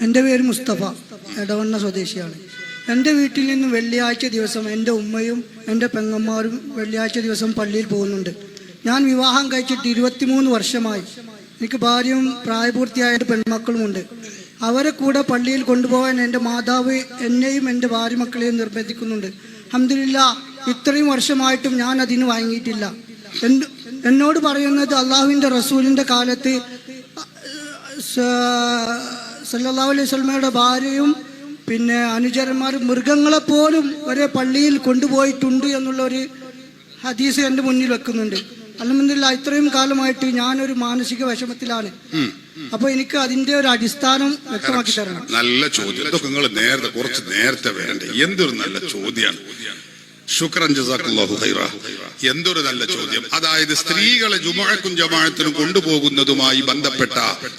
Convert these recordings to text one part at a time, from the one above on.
എന്റെ പേര് മുസ്തഫ എടവണ്ണ സ്വദേശിയാണ്. എന്റെ വീട്ടിൽ നിന്ന് വെള്ളിയാഴ്ച ദിവസം എന്റെ ഉമ്മയും എന്റെ പെങ്ങന്മാരും വെള്ളിയാഴ്ച ദിവസം പള്ളിയിൽ പോകുന്നുണ്ട്. ഞാൻ വിവാഹം കഴിച്ചിട്ട് ഇരുപത്തിമൂന്ന് വർഷമായി. എനിക്ക് ഭാര്യയും പ്രായപൂർത്തിയായ പെൺമക്കളുമുണ്ട്. അവരെ കൂടെ പള്ളിയിൽ കൊണ്ടുപോകാൻ എന്റെ മാതാവ് എന്നെയും എന്റെ ഭാര്യ മക്കളെയും നിർബന്ധിക്കുന്നുണ്ട്. അഹമ്മദില്ല ഇത്രയും വർഷമായിട്ടും ഞാൻ അതിന് വാങ്ങിയിട്ടില്ല. എന്നോട് പറയുന്നത് അള്ളാഹുവിന്റെ റസൂലിന്റെ കാലത്ത് സല്ലല്ലാഹു അലൈഹി സ്വലമയുടെ ഭാര്യയും പിന്നെ അനുചരന്മാരും മൃഗങ്ങളെപ്പോലും ഒരേ പള്ളിയിൽ കൊണ്ടുപോയിട്ടുണ്ട് എന്നുള്ള ഒരു ഹദീസ് എന്റെ മുന്നിൽ വെക്കുന്നുണ്ട്. അലഹമില്ല ഇത്രയും കാലമായിട്ട് ഞാനൊരു മാനസിക വിഷമത്തിലാണ്. അപ്പൊ എനിക്ക് അതിന്റെ ഒരു അടിസ്ഥാനം വ്യക്തമാക്കി തരണം. നല്ല ചോദ്യം. ഇതൊക്കെ നിങ്ങൾ നേരത്തെ കുറച്ച് നേരത്തെ വേണ്ടേ എന്തൊരു നല്ല ചോദ്യമാണ് ശുക്രൻ ഖൈറ. എന്തൊരു നല്ല ചോദ്യം. അതായത് സ്ത്രീകളെ ജുമാക്കും ജമാഴത്തിനും കൊണ്ടുപോകുന്നതുമായി ബന്ധപ്പെട്ട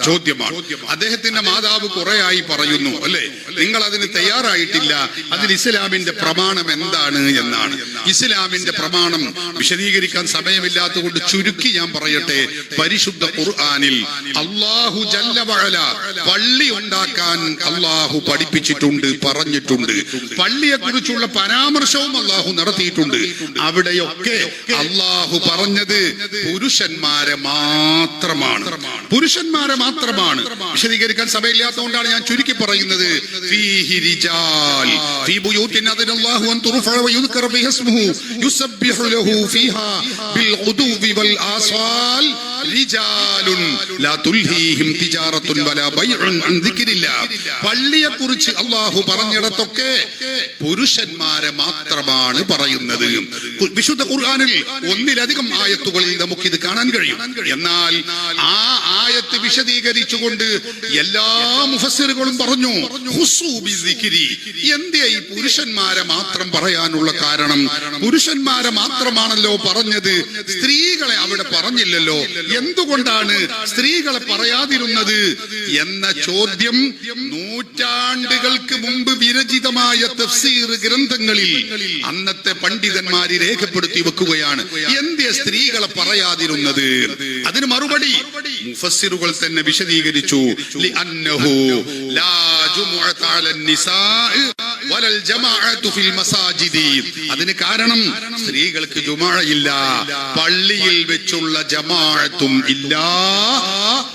ചോദ്യമാണ്. അദ്ദേഹത്തിന്റെ മാതാവ് കുറെയായി പറയുന്നു അല്ലെ? നിങ്ങൾ അതിന് തയ്യാറായിട്ടില്ല. അതിന് ഇസ്ലാമിന്റെ പ്രമാണം എന്താണ് എന്നാണ്. ഇസ്ലാമിന്റെ പ്രമാണം വിശദീകരിക്കാൻ സമയമില്ലാത്തതുകൊണ്ട് ചുരുക്കി ഞാൻ പറയട്ടെ. പരിശുദ്ധ ഖുർആാനിൽ അള്ളാഹു ജല്ലവഴല പള്ളി ഉണ്ടാക്കാൻ അള്ളാഹു പഠിപ്പിച്ചിട്ടുണ്ട് പറഞ്ഞിട്ടുണ്ട്. പള്ളിയെ കുറിച്ചുള്ള പരാമർശവും അള്ളാഹു നടത്തിയിട്ടുണ്ട്. അവിടെയൊക്കെ അള്ളാഹു പറഞ്ഞത് പുരുഷന്മാരെ മാത്രമാണ്. പുരുഷന്മാരെ മാത്രമാണ്. വിശദീകരിക്കാൻ സമയമില്ലാത്തതുകൊണ്ടാണ് ഞാൻ ചുരുക്കി പറയുന്നത്. പള്ളിയെ കുറിച്ച് അള്ളാഹു പറഞ്ഞിടത്തൊക്കെ പുരുഷന്മാരെ മാത്രമാണ് പറയുന്നത്. വിശുദ്ധ ഖുർആനിൽ ഒന്നിലധികം ആയത്തുകളിൽ നമുക്ക് ഇത് കാണാൻ കഴിയും. എന്നാൽ ആ ആയത്ത് വിശദീകരിച്ചുകൊണ്ട് എല്ലാ മുഫസ്സിറുകളും പറഞ്ഞു. എന്തേ ഈ പുരുഷന്മാരെ മാത്രം പറയാനുള്ള കാരണം? പുരുഷന്മാരെ മാത്രമാണല്ലോ പറഞ്ഞത്. സ്ത്രീകളെ അവിടെ പറഞ്ഞില്ലല്ലോ. എന്തുകൊണ്ടാണ് സ്ത്രീകളെ പറയാതിരുന്നത് എന്ന ചോദ്യം നൂറ്റാണ്ടുകൾക്ക് മുമ്പ് വിരചിതമായ തഫ്സീർ ഗ്രന്ഥങ്ങളിൽ അന്നത്തെ പണ്ഡിതന്മാര് രേഖപ്പെടുത്തി വെക്കുകയാണ്. എന്തേ സ്ത്രീകളെ പറയാതിരുന്നത്? അതിന് മറുപടി മുഫസ്സിറുകൾ തന്നെ വിശദീകരിച്ചു. ലാ ജുമുഅത അലൻ വലൽ ഫിൽ അതിന് കാരണം സ്ത്രീകൾക്ക് ജുമാഴയില്ല പള്ളിയിൽ വെച്ചുള്ള ജമാഴത്തും ഇല്ല.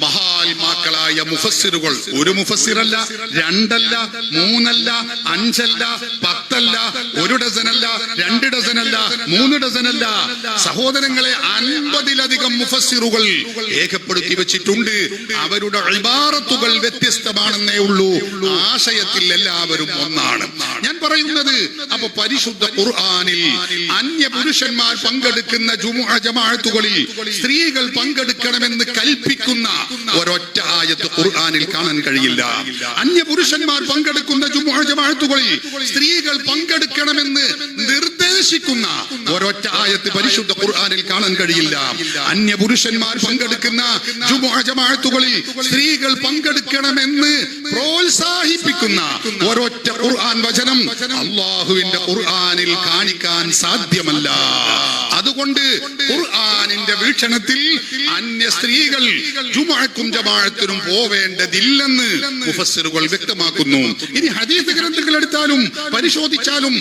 മഹാത്മാക്കളായ മുഫസ്സിറുകൾ ഒരു മുഫസ്സിറല്ല രണ്ടല്ല മൂന്നല്ല അഞ്ചല്ല പത്തല്ല ഒരു ഡസനല്ല രണ്ട് മൂന്ന് ഡസനല്ല സഹോദരങ്ങളെ അൻപതിലധികം മുഫസ്സിറുകൾ രേഖപ്പെടുത്തി വെച്ചിട്ടുണ്ട്. അവരുടെ അഴിബാറത്തുകൾ വ്യത്യസ്തമാണെന്നേ ഉള്ളൂ. ആശയത്തിൽ എല്ലാവരും ഒന്നാണ്. ഞാൻ പറയുന്നത് അപ്പൊ പരിശുദ്ധ ഖുർആാനിൽ അന്യ പുരുഷന്മാർ പങ്കെടുക്കുന്ന ജുമുഅ ജമാഅത്തുകളിൽ സ്ത്രീകൾ പങ്കെടുക്കണമെന്ന് കൽപ്പിക്കുന്ന ഒരൊറ്റ ആയത്ത് ഖുർആാനിൽ കാണാൻ കഴിയില്ല. അന്യ പുരുഷന്മാർ പങ്കെടുക്കുന്ന ജുമുഅ ജമാഅത്തുകളിൽ സ്ത്രീകൾ പങ്കെടുക്കണമെന്ന് നിർദ്ദേശിക്കുന്ന ഒരൊറ്റ ആയത്ത് പരിശുദ്ധ ഖുർആാനിൽ കാണാൻ കഴിയില്ല. അന്യ പുരുഷന്മാർ പങ്കെടുക്കുന്ന ജുമുഅ ജമാഅത്തുകളിൽ സ്ത്രീകൾ പങ്കെടുക്കണമെന്ന് പ്രോത്സാഹിപ്പിക്കുന്ന ഒരൊറ്റ ഖുർആൻ വചനം അള്ളാഹുവിന്റെ ഖുർആാനിൽ കാണിക്കാൻ സാധ്യമല്ല. അതുകൊണ്ട് ഖുർആാനിന്റെ വീക്ഷണത്തിൽ അന്യ സ്ത്രീകൾ ജുമാക്കും ജമാഴത്തിനും പോവേണ്ടതില്ലെന്ന് മുഫസ്സിറുകൾ വ്യക്തമാക്കുന്നു. ഇനി ഹദീസ് ഗ്രന്ഥങ്ങൾ എടുത്താലും പരിശോധിച്ചാലും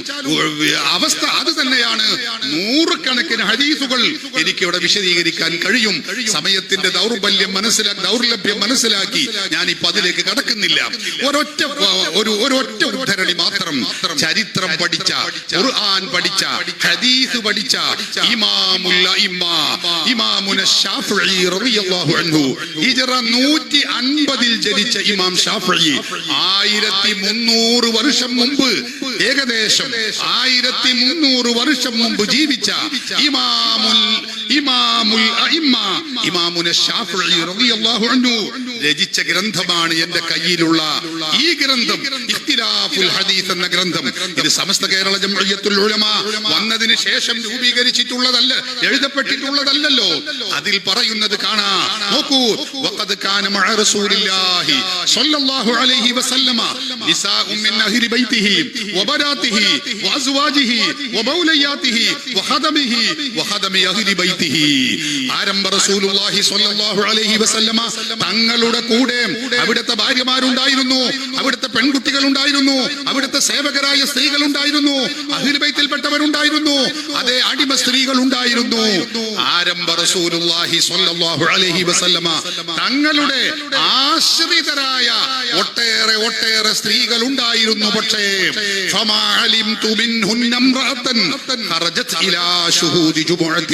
അവസ്ഥ അത് തന്നെയാണ് നൂറുകണക്കിന് ഹദീസുകൾ എനിക്ക് ഇവിടെ വിശദീകരിക്കാൻ കഴിയും. സമയത്തിന്റെ ദൗർബല്യം മനസ്സിലാക്കി ദൗർലഭ്യം മനസ്സിലാക്കി ഞാൻ ഇപ്പൊ അതിലേക്ക് കടക്കുന്നില്ല. ഒരൊറ്റ ഒരു ഒരൊറ്റ ഉദ്ധരണി മാത്രം ചരിത്രം പഠിച്ച ഖുർആൻ പഠിച്ച ഹദീസ് പഠിച്ച ഇമാമുൽ ഇമാമുന ഷാഫിഈ റളിയല്ലാഹു അൻഹു. ഹിജ്റ 150 ൽ ജനിച്ച ഇമാം ആയിരത്തി മുന്നൂറ് വർഷം മുമ്പ് ഏകദേശം ആയിരത്തി മുന്നൂറ് വർഷം മുമ്പ് ജീവിച്ച ഇമാമുൽ ഇമാമുൽ അൻഹു രചിച്ച ഗ്രന്ഥമാണ് എന്റെ കയ്യിലുള്ള ഈ ഗ്രന്ഥം ഇഖ്തിലാഫുൽ ഹദീസ് എന്ന ഗ്രന്ഥം. ഇത് സമസ്ത കേരള ജംഇയ്യത്തുൽ ഉലമ വന്നതിന് ശേഷം രൂപീകരിച്ചിട്ടുള്ളതല്ല എഴുതപ്പെട്ടിട്ടുള്ളതല്ലല്ലോ. അതിൽ പറയുന്നത് കാണാ. നോക്കൂ വഖദ് കാന മഅ റസൂലില്ലാഹി സ്വല്ലല്ലാഹു അലൈഹി വസല്ലമ നിസാഉ മിൻ അഹ്ലി ബൈതിഹി വ وبناته وأزواجه ومولياته وخدمه وخدم أهل بيته ആരംഭ റസൂലുള്ളാഹി സ്വല്ലല്ലാഹു അലൈഹി വസല്ലമ തങ്ങളുടെ കൂടെ അവിടുത്തെ ഭാര്യമാരുണ്ടായിരുന്നു അവിടുത്തെ പെൺകുട്ടികൾ ഉണ്ടായിരുന്നു അവിടുത്തെ സേവകരായ സ്ത്രീകൾ ഉണ്ടായിരുന്നു അഹിർബൈത്തിൽപ്പെട്ടവരുണ്ടായിരുന്നു അതേ അടിമ സ്ത്രീകൾ ഉണ്ടായിരുന്നു ആരംഭ റസൂലുള്ളാഹി സ്വല്ലല്ലാഹു അലൈഹി വസല്ലമ തങ്ങളുടെ ആശ്രിതരായ ഒട്ടേറെ ഒട്ടേറെ സ്ത്രീകൾ ഉണ്ടായിരുന്നു പക്ഷേ ഫമാ علمت منهن امرأة خرجت إلى شهود جمعة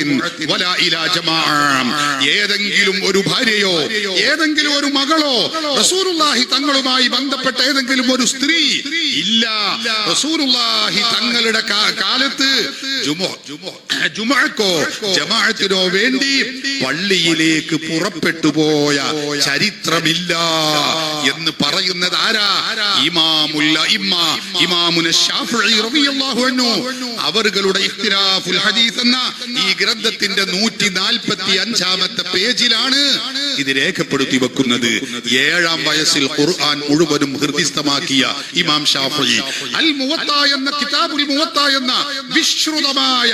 ولا إلى جماعة. ഏതെങ്കിലും ഒരു ഭാര്യയോ ഏതെങ്കിലും ഒരു മകളോ റസൂലുള്ളാഹി തങ്ങളുമായി ബന്ധപ്പെട്ട ഏതെങ്കിലും ഒരു സ്ത്രീ ഇല്ല. റസൂലുള്ളാഹി തങ്ങളുടെ കാലത്ത് ജുമു- ജുമുഅക്കോ ജമാഅത്തിനോ വേണ്ടി പള്ളിയിലേക്ക് പുറപ്പെട്ടു പോയ ചരിത്രമില്ല എന്ന് പറയുന്നത് ആരാ? ഇമാമുല്ല ഇമ്മ ഇമാമുന അവരുടെ ഹദീസ് എന്ന ഈ ഗ്രന്ഥത്തിന്റെ നൂറ്റി നാൽപ്പത്തി അഞ്ചാമത്തെ പേജിലാണ് ഇത് രേഖപ്പെടുത്തി വെക്കുന്നത്. ഏഴാം വയസ്സിൽ ഖുർആൻ മുഴുവനും ഹൃദയസ്ഥമാക്കിയ ഇമാം ഷാഫി അൽ മുവത്ത എന്ന കിതാബുൽ മുവത്ത എന്ന വിശ്രുതമായ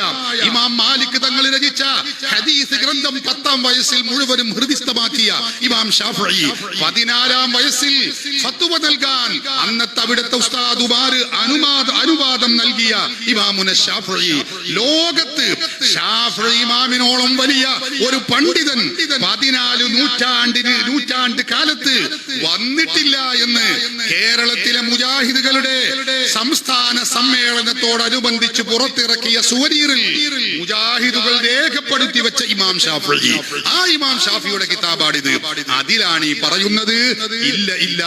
ഇമാം മാലിക് തങ്ങൾ രചിച്ച ഹദീസ് ഗ്രന്ഥം പത്താം വയസ്സിൽ മുഴുവനും ഹൃദയസ്ഥമാക്കിയ ഇമാം ഷാഫി പതിനാലാം വയസ്സിൽ ഫത്വ നൽകാൻ അന്നത്തെ അവിടുത്തെ ഉസ്താദുമാര് അനുമ അനുവാദം നൽകിയ ഇമാമുന ഷാഫി ലോകത്ത് ഇമാമിനോളം വലിയ ഒരു പണ്ഡിതൻ പതിനാല് നൂറ്റാണ്ടിന് നൂറ്റാണ്ട് കാലത്ത് വന്നിട്ടില്ല എന്ന് കേരളത്തിലെ മുജാഹിദുകളുടെ സംസ്ഥാന സമ്മേളനത്തോടനുബന്ധിച്ച് പുറത്തിറക്കിയ സുവരീറിൽ മുജാഹിദുകൾ രേഖപ്പെടുത്തി വെച്ച ഇമാം ഷാഫി ആ ഇമാം ഷാഫിയുടെ കിതാബാണിത്. അതിലാണ് ഈ പറയുന്നത് ഇല്ല ഇല്ല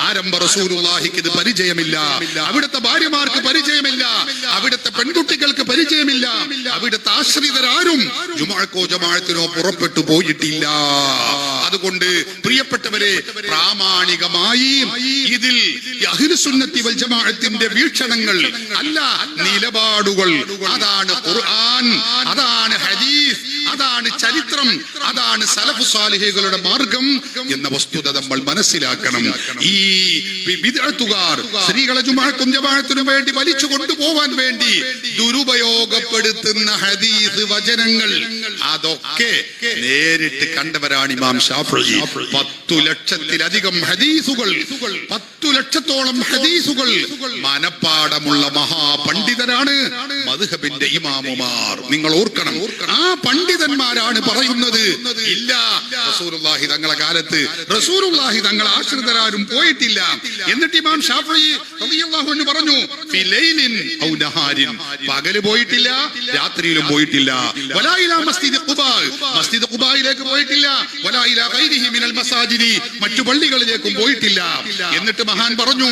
ആരംഭ റസൂലുള്ളാഹിക്ക് ഇത് പരിചയമില്ല. അവിടുത്തെ ഭാര്യമാർക്ക് പരിചയമില്ല. അവിടുത്തെ പെൺകുട്ടികൾക്ക് പരിചയമില്ല. അവിടുത്തെ ആശ്രിതരാരും ജുമാക്കോ ജമാഴത്തിനോ പുറപ്പെട്ടു പോയിട്ടില്ല. അതുകൊണ്ട് പ്രിയപ്പെട്ടവരെ പ്രാമാണികമായി ഇതിൽ അഹിൽസുന്നത്തി വൽജമാഴത്തിന്റെ വീക്ഷണങ്ങൾ അല്ല നിലപാടുകൾ. അതാണ് ഖുർആൻ അതാണ് ഹദീസ് അതാണ് ചരിത്രം അതാണ് സലഫു സാലിഹികളുടെ മാർഗം എന്ന വസ്തുത നമ്മൾ മനസ്സിലാക്കണം. ഈ വിദഗ്ധുകാർ സ്ത്രീകളെ സ്ത്രീകളെ ജുമാഅത്തും ജമാഅത്തിനും വേണ്ടി വലിച്ചു കൊണ്ടുപോവാൻ വേണ്ടി ദുരുപയോഗപ്പെടുത്തുന്ന ഹദീസ് വചനങ്ങൾ അതൊക്കെ നേരിട്ട് കണ്ടവരാണ് ഇമാം ഷാഫി. പത്തു ലക്ഷത്തിലധികം ഹദീസുകൾ പത്തു ലക്ഷത്തോളം ഹദീസുകൾ മനപ്പാടമുള്ള മഹാപണ്ഡിതരാണ് മധുഹബിന്റെ ഇമാമുമാർ. നിങ്ങൾ ഓർക്കണം. ആ പണ്ഡിതന്മാരാണ് പറയുന്നത്. ഇല്ല. റസൂലുള്ളാഹി തങ്ങളെ കാലത്ത് റസൂലുള്ളാഹി തങ്ങൾ ആശ്രിതരാരും പോയിട്ടില്ല. എന്നിട്ട് ഇമാം ഷാഫി റളിയല്ലാഹു അൻഹു പറഞ്ഞു ഫി ലൈലിൻ ഔ നഹാരിൻ. പകൽ പോയിട്ടില്ല രാത്രിയിലും പോയിട്ടില്ല. വലാ ഇലാ മസ്ജിദ് ഖുബാ. മസ്ജിദ് ഖുബായിലേക്ക് പോയിട്ടില്ല. വലാ ഇലാ ഗൈരിഹി മിനൽ മസാജിദി. മറ്റു പള്ളികളിലേക്കും പോയിട്ടില്ല. എന്നിട്ട് മഹാൻ പറഞ്ഞു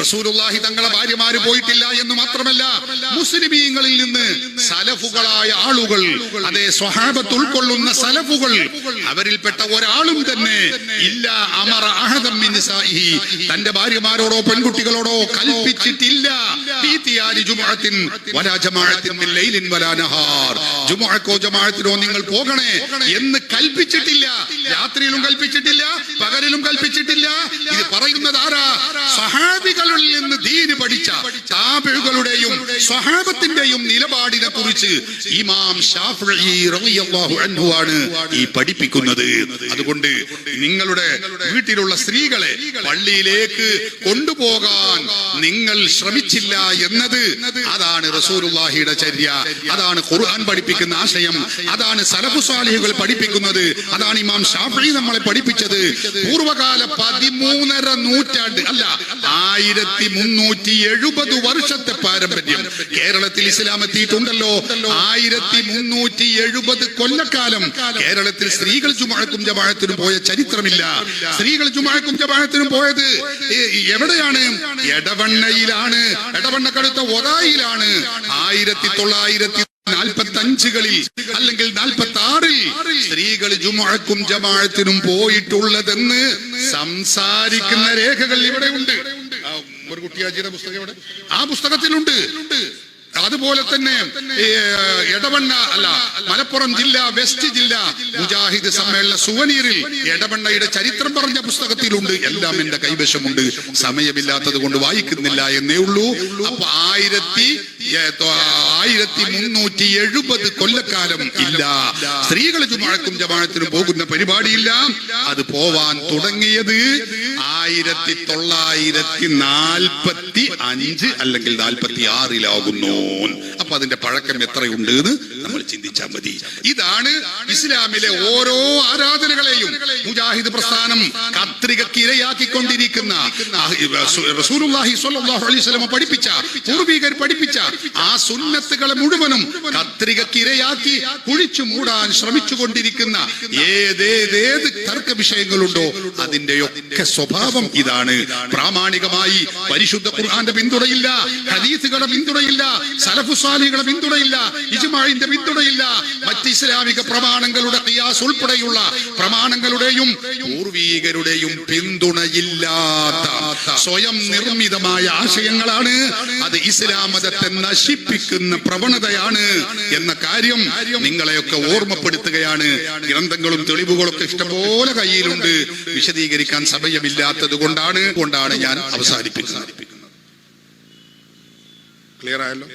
റസൂലുള്ളാഹി തങ്ങളെ ഭാര്യമാര് പോയിട്ടില്ല എന്ന് മാത്രമല്ല മുസ്ലിമീങ്ങളിൽ നിന്ന് സലഫുകളായ ആളുകൾ അതെ സ്വഹാബത്ത് ഉൾക്കൊള്ളുന്ന സലഫുകൾ അവരിൽപ്പെട്ട ഒരാളും തന്നെ ഇല്ല നിസാഇഹി. തന്റെ ഭാര്യമാരോടോ പെൺകുട്ടികളോടോ കൽപ്പിച്ചിട്ടില്ല. ജമാഅത്തിനോ നിങ്ങൾ പോകണേ എന്ന് കൽപ്പിച്ചിട്ടില്ല. രാത്രിയിലും കൽപ്പിച്ചിട്ടില്ല പകലിലും കൽപ്പിച്ചിട്ടില്ല. ഇത് പറയുന്നത് ആരാ? സഹാബികളിൽ നിന്ന് ദീന് പഠിച്ച താപിഴുകളുടെയും സഹാബത്തിന്റെയും നിലപാടിനെ കുറിച്ച് ഇമാം ആണ് ഈ പഠിപ്പിക്കുന്നത്. അതുകൊണ്ട് നിങ്ങളുടെ വീട്ടിലുള്ള സ്ത്രീകളെ പള്ളിയിലേക്ക് കൊണ്ടുപോകാൻ നിങ്ങൾ ശ്രമിച്ചില്ല എന്നത് അതാണ് റസൂലുള്ളാഹിയുടെ ചര്യ. അതാണ് ഖുർആൻ പഠിപ്പിക്കുന്ന ആശയം. അതാണ് സലഫു സാലിഹുകൾ പഠിപ്പിക്കുന്നത്. അതാണ് ഇമാം ഷാഫി നമ്മളെ പഠിപ്പിച്ചത്. പൂർവകാല പതിമൂന്നര നൂറ്റാണ്ട് അല്ല ആയിരത്തി മുന്നൂറ്റി എഴുപത് വർഷത്തെ പാരമ്പര്യം. കേരളത്തിൽ ഇസ്ലാം എത്തിയിട്ടുണ്ടല്ലോ. ആയിരത്തി മുന്നൂറ്റി എഴുപത് കൊല്ലക്കാലം കേരളത്തിൽ സ്ത്രീകൾ ചുമഴക്കും ജമാഴത്തിനും പോയ ചരിത്രമില്ല. സ്ത്രീകൾ ചുമഴക്കും ജമാഴത്തിനും പോയത് എവിടെയാണ്? എടവണ്ണയിലാണ്. എടവണ്ണക്കടുത്ത ഒതായിലാണ്. ആയിരത്തി തൊള്ളായിരത്തി നാൽപ്പത്തി അഞ്ചുകളിൽ അല്ലെങ്കിൽ നാൽപ്പത്തി ആറിൽ സ്ത്രീകൾ ജുമാക്കും ജമാഴത്തിനും പോയിട്ടുള്ളതെന്ന് സംസാരിക്കുന്ന രേഖകൾ ഇവിടെ ഉണ്ട്. ഒരു കുട്ടിയാജിയുടെ പുസ്തകം ഇവിടെ ആ പുസ്തകത്തിലുണ്ട്. അതുപോലെ തന്നെ എടവണ്ണ അല്ല മലപ്പുറം ജില്ല വെസ്റ്റ് ജില്ല മുജാഹിദ് സമ്മേളന സുവനീറിൽ എടവണ്ണയുടെ ചരിത്രം പറഞ്ഞ പുസ്തകത്തിലുണ്ട്. എല്ലാം എന്റെ കൈവശമുണ്ട്. സമയമില്ലാത്തത് കൊണ്ട് വായിക്കുന്നില്ല എന്നേ ഉള്ളൂ. അപ്പൊ ആയിരത്തി ആയിരത്തി മുന്നൂറ്റി എഴുപത് കൊല്ലക്കാലം ഇല്ല. സ്ത്രീകൾ ജുമാഴക്കും ജമാഴത്തിനും പോകുന്ന പരിപാടിയില്ല. അത് പോവാൻ തുടങ്ങിയത് ആയിരത്തി തൊള്ളായിരത്തി നാൽപ്പത്തി അഞ്ച് അല്ലെങ്കിൽ നാൽപ്പത്തി ആറിലാകുന്നു അപ്പൊ അതിന്റെ പഴക്കം എത്രയുണ്ട് എന്ന് നമ്മൾ ചിന്തിച്ചാൽ മതി. ഇതാണ് ഇസ്ലാമിലെ ഓരോ ആരാധനകളെയും മുജാഹിദ് പ്രസ്ഥാനം കത്രികക്ക് ഇരയാക്കിക്കൊണ്ടിരിക്കുന്ന റസൂലുള്ളാഹി സ്വല്ലല്ലാഹു അലൈഹി വസല്ലം പഠിപ്പിച്ച പൂർവികർ പഠിപ്പിച്ച ആ സുന്നത്തുകളെ മുഴുവനും കത്രികക്ക് ഇരയാക്കി കുഴിച്ചു മൂടാൻ ശ്രമിച്ചുകൊണ്ടിരിക്കുന്ന ഏതേതേത് തർക്ക വിഷയങ്ങളുണ്ടോ അതിന്റെയൊക്കെ സ്വഭാവം ഇതാണ്. പ്രാമാണികമായി പരിശുദ്ധ ഖുർആന്റെ പിന്തുണയില്ല ഹദീസുകളുടെ പിന്തുണയില്ല സലഫുസാലികളുടെ പിന്തുണയില്ല ഇജുമാഴിന്റെ പിന്തുണയില്ല മറ്റ് ഇസ്ലാമിക പ്രമാണങ്ങളുടെ കിയാസ് ഉൾപ്പെടെയുള്ള പ്രമാണങ്ങളുടെയും പൂർവീകരുടെയും പിന്തുണയില്ലാത്ത സ്വയം നിർമ്മിതമായ ആശയങ്ങളാണ്. അത് ഇസ്ലാം മതത്തെ നശിപ്പിക്കുന്ന പ്രവണതയാണ് എന്ന കാര്യം നിങ്ങളെയൊക്കെ ഓർമ്മപ്പെടുത്തുകയാണ്. ഗ്രന്ഥങ്ങളും തെളിവുകളൊക്കെ ഇഷ്ടംപോലെ കയ്യിലുണ്ട്. വിശദീകരിക്കാൻ സമയമില്ലാത്തത് കൊണ്ടാണ് കൊണ്ടാണ് ഞാൻ അവസാനിപ്പിക്കുന്നത്. ക്ലിയർ ആയല്ലോ?